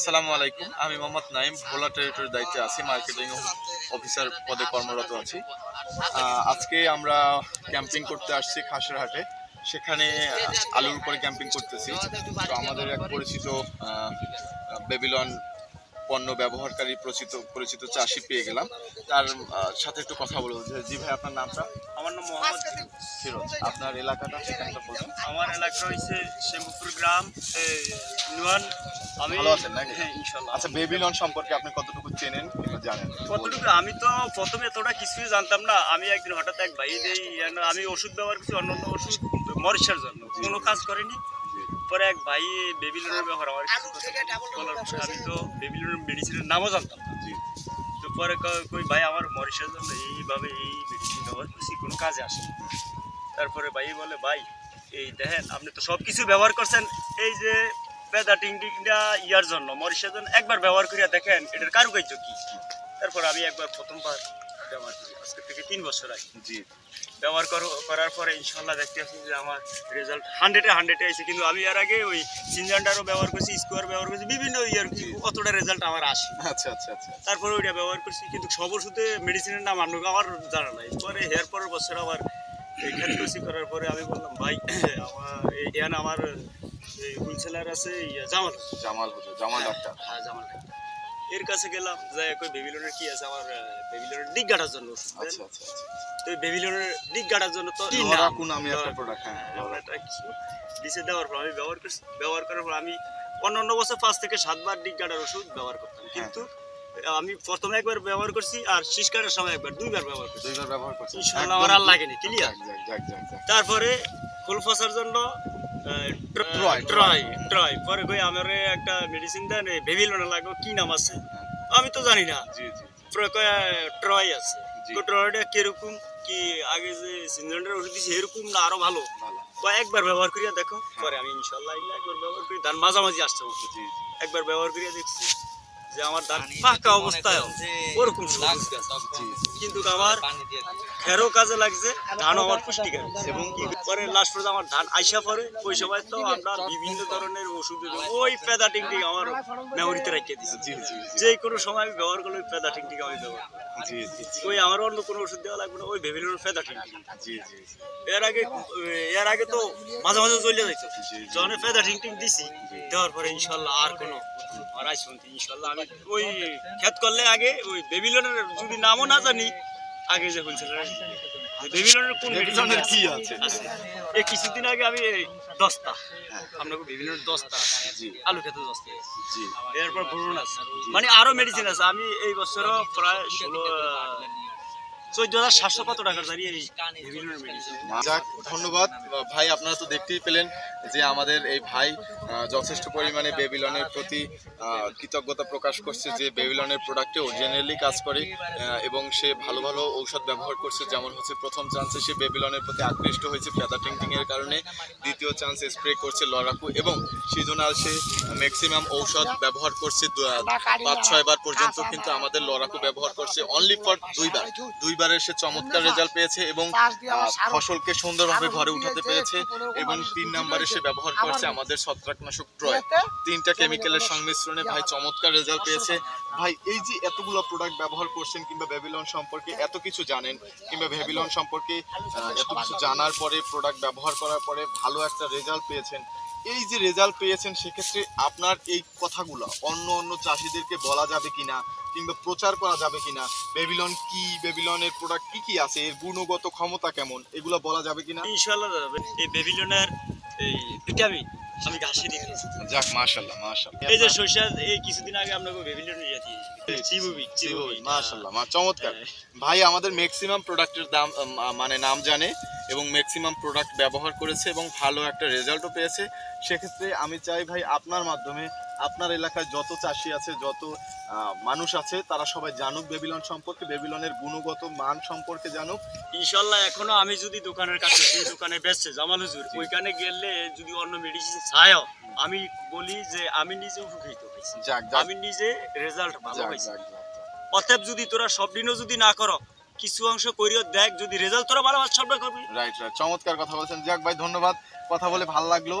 আসসালামু আলাইকুম। আমি মোহাম্মদ নাইম, ভোলা টেরিটরির দায়িত্বে আছি মার্কেটিং অফিসার পদে কর্মরত আছি। আজকে আমরা ক্যাম্পিং করতে আসছি খাসেরহাটে। সেখানে আলুর উপরে ক্যাম্পিং করতেছি। তো আমাদের এক পরিচিত বেবিলন পণ্য ব্যবহারকারী পরিচিত পরিচিত চাষি পেয়ে গেলাম। তার সাথে একটু কথা বলব। যে জি ভাই আপনার নামটা? আমার নাম মোহাম্মদ ফিরোজ। আপনার এলাকাটা ঠিকানাটা বলুন। আমার এলাকা হয়েছে শ্যামপুর গ্রাম নুয়ান আমি ভালো আছেন নাকি? হ্যাঁ ইনশাল্লাহ। আচ্ছা বেবিলন সম্পর্কে আপনি কতটুকু চেনেন কিংবা জানেন। কতটুকু? আমি তো প্রথমে এতটা কিছুই জানতাম না। আমি একদিন হঠাৎ এক ভাই দেই আমি ওষুধ ব্যবহার করছি অন্যান্য ওষুধ মরিষার জন্য। কোনো কাজ করেনি। পরে এক ভাই বেবিলনের ব্যবহার আমার আমি তো বেবিলনের মেডিসিনের নামও জানতাম না। তো পরে ক- কই ভাই আমার মরিষার জন্য এইভাবে এই মেডিসিন ব্যবহার করছি কোনো কাজে আসে তারপরে ভাই বলে ভাই এই দেখেন আপনি তো সব কিছু ব্যবহার করছেন এই যে পেদা টিং টিংটা ইয়ার জন্য মরিষার জন্য একবার ব্যবহার করিয়া দেখেন এটার কারুকার্য কি? তারপর আমি একবার প্রথমবার ব্যবহার করি আজকে থেকে তিন বছর আগে। জি। ব্যবহার কর- করার পরে ইনশাল্লাহ দেখতে পাচ্ছি যে আমার রেজাল্ট হান্ড্রেডে হান্ড্রেডে আছে কিন্তু আমি এর আগে ওই সিনজান্ডারও ব্যবহার করছি স্কোয়ার ব্যবহার করছি বিভিন্ন ইয়ার কি অতটা রেজাল্ট আমার আসে আচ্ছা আচ্ছা আচ্ছা তারপরে ওইটা ব্যবহার করছি কিন্তু সব ওষুধে মেডিসিনের নাম আনুক আমার জানা নাই। পরে হেয়ার পরের বছর আবার এই খেতকসি করার পরে আমি বললাম ভাই আমার এই- এখানে আমার হোলসেলার আছে জামাল জামাল জামাল ডাক্তার। হ্যাঁ জামাল ডাক্তার। এর কাছে গেলাম যাই কই বেবিলনের কি আছে আমার বেবিলনের ডিগ গাটার জন্য। আচ্ছা আচ্ছা আচ্ছা। তো বেবিলনের ডিগ গাটার জন্য তো লরা কোন আমি একটা প্রোডাক্ট হ্যাঁ দিছে দেওয়ার পর আমি ব্যবহার করছি ব্যবহার করার পর আমি অন্যান্য বছর পাঁচ থেকে সাতবার ডিগ গাটার ওষুধ ব্যবহার করতাম। কিন্তু আমি প্রথমে একবার ব্যবহার করছি আর শীষ কাটার সময় একবার দুইবার ব্যবহার করছি। দুইবার ব্যবহার করছি। ইনশাআল্লাহ আমার আর লাগেনি ক্লিয়ার। তারপরে ফুল ফসার জন্য ট্রয়, ট্রয় ট্রয় পরে কই আমার একটা মেডিসিন দেন ভেবিলনে লাগো কি নাম আছে? আমি তো জানি না। জি জি। পরে কই ট্রয় আছে। তো ট্রয়টা কীরকম? কি আগে যে সিনজেন্ডার ওষুধ দিছি এরকম না আরও ভালো? কয়েকবার ব্যবহার করিয়া দেখো। পরে আমি ইনশাল্লাহ একবার ব্যবহার করি ধান মাঝামাঝি আসছে একবার ব্যবহার করিয়া দেখছি। যে আমার ধান পাকা অবস্থায় ওরকম সবুজ গাছ কিন্তু আমার খেরও কাজে লাগছে ধানও আমার পুষ্টিকর। এবং পরে লাস্ট পর্যন্ত আমার ধান আইসা পরে ওই সময় তো আমরা বিভিন্ন ধরনের ওষুধ ওই পেদা টিংটি আমার মেমোরিতে রেখে দিচ্ছি যে কোনো সময় আমি ব্যবহার করলে ওই পেদা টিংটি আমি ব্যবহার জি জি জি। ওই আমার অন্য কোনো ওষুধ দেওয়া লাগবে না ওই ভেবিলোর পেদা টিংটি। এর আগে এর আগে তো মাঝে মাঝে চলে যাইতো। যখন ফেদা টিং টিং দিছি দেওয়ার পরে ইনশাল্লাহ আর কোনো মারাই শুনছি ইনশাল্লাহ আমি ওই খেত করলে আগে ওই বেবিলনের যদি নামও না জানি আগে যে বলছিল বেবিলনের কোন মেডিসিনের কি আছে? এই কিছুদিন আগে আমি দশটা দস্তা আপনাকে বেবিলনের দস্তা আলু খেতে দস্তা। জি। এরপর ভ্রমণ আছে মানে আরও মেডিসিন আছে। আমি এই বছরও প্রায় ষোলো ধন্যবাদ। ভাই, আপনারা তো দেখতেই পেলেন যে আমাদের এই ভাই যথেষ্ট পরিমাণে বেবিলনের প্রতি কৃতজ্ঞতা প্রকাশ করছে যে বেবিলনের প্রোডাক্টে অরিজিনালি কাজ করে এবং সে ভালো ভালো ঔষধ ব্যবহার করছে। যেমন হচ্ছে প্রথম চান্সে সে বেবিলনের প্রতি আকৃষ্ট হয়েছে ফেদা টিংটিং এর কারণে। দ্বিতীয় চান্সে স্প্রে করছে লড়াকু এবং সিজনাল সে ম্যাক্সিমাম ঔষধ ব্যবহার করছে পাঁচ ছয় বার পর্যন্ত। কিন্তু আমাদের লড়াকু ব্যবহার করছে অনলি ফর দুইবার দুইবারের সে চমৎকার রেজাল্ট পেয়েছে এবং ফসলকে সুন্দরভাবে ঘরে উঠাতে পেরেছে এবং তিন নম্বরে সে ব্যবহার করছে আমাদের ছত্রাকনাশক ট্রয় তিনটা কেমিক্যালের সংমিশ্রণে ভাই চমৎকার রেজাল্ট পেয়েছে। ভাই এই যে এতগুলো প্রোডাক্ট ব্যবহার করছেন কিংবা ভেবিলন সম্পর্কে এত কিছু জানেন কিংবা ভেবিলন সম্পর্কে এত কিছু জানার পরে প্রোডাক্ট ব্যবহার করার পরে ভালো একটা রেজাল্ট পেয়েছেন এই যে রেজাল্ট পেয়েছেন সেক্ষেত্রে আপনার এই কথাগুলো অন্য অন্য চাষিদেরকে বলা যাবে কিনা কিংবা প্রচার করা যাবে কিনা বেবিলন কি বেবিলনের প্রোডাক্ট কি কি আছে এর গুণগত ক্ষমতা কেমন এগুলো বলা যাবে কিনা? ইনশাল্লাহ যাবে এই বেবিলনের এই ভিটামিন আমি ঘাসে দিয়ে যাক মাশাআল্লাহ মাশাআল্লাহ। এই যে সরিষা এই কিছুদিন আগে আপনাকে বেবিলনের ইয়ে দিয়েছি। মা চমৎকার। ভাই আমাদের ম্যাক্সিমাম প্রোডাক্টের দাম মানে নাম জানে এবং ম্যাক্সিমাম প্রোডাক্ট ব্যবহার করেছে এবং ভালো একটা রেজাল্টও পেয়েছে। সেক্ষেত্রে আমি চাই ভাই আপনার মাধ্যমে আপনার এলাকায় যত চাষি আছে যত মানুষ আছে তারা সবাই জানুক বেবিলন সম্পর্কে বেবিলনের গুণগত মান সম্পর্কে জানুক। ইনশাল্লাহ এখনও আমি যদি দোকানের কাছে যে দোকানে বেচছে জামাল হুজুর ওইখানে গেলে যদি অন্য মেডিসিন চাইও আমি বলি যে আমি নিজে উপকৃত হয়েছি। আমি নিজে রেজাল্ট ভালো হয়েছে। অতএব যদি তোরা সব দিনও যদি না করো কিছু অংশ করিও দেখ যদি রেজাল্ট তোরা ভালো সবটা করবি। রাইট রাইট চমৎকার কথা বলছেন। যাক ভাই ধন্যবাদ। কথা বলে ভালো লাগল।